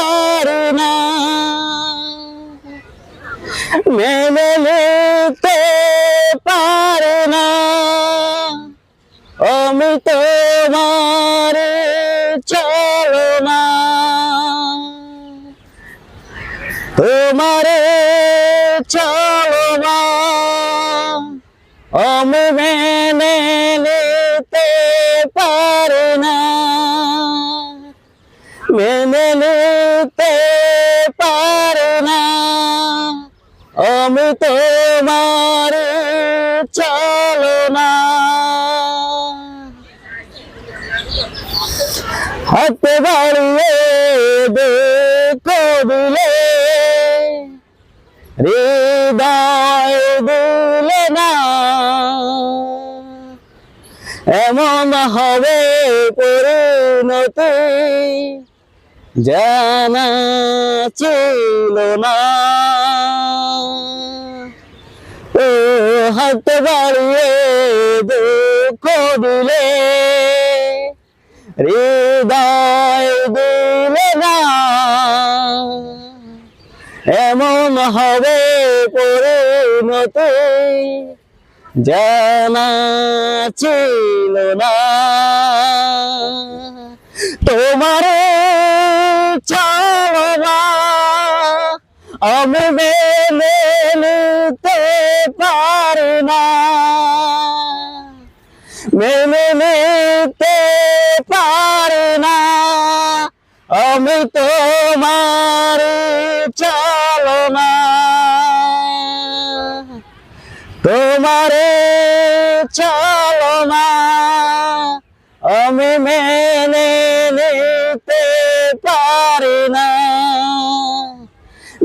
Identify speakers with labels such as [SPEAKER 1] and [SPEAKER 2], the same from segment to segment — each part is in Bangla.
[SPEAKER 1] পারে না। মেনে নিতে পারে না। আমি তোমার চলো না। তোমার চলো না। আমি মেনে নিতে পারে আমি তোমার চলো না। হাতে বাড়িয়ে দেখো দিলে, হৃদয় দিলে না। এমন হবে পরিণতি জানা ছিল না। হাত বাড়িয়ে দুঃখ দিলে, হৃদয় দিলে না। এমন হবে পরিণতি জানা ছিল না। তোমার চাওয়া আমি মেনে নিতে পারি না। মেনে নিতে পারি না। আমি তোমার চলো না তোমারে চলো না আমি মেনে নিতে পারি না।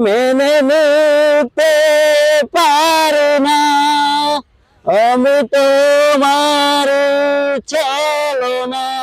[SPEAKER 1] মেনে নিতে পারি আমি তোমার চলো না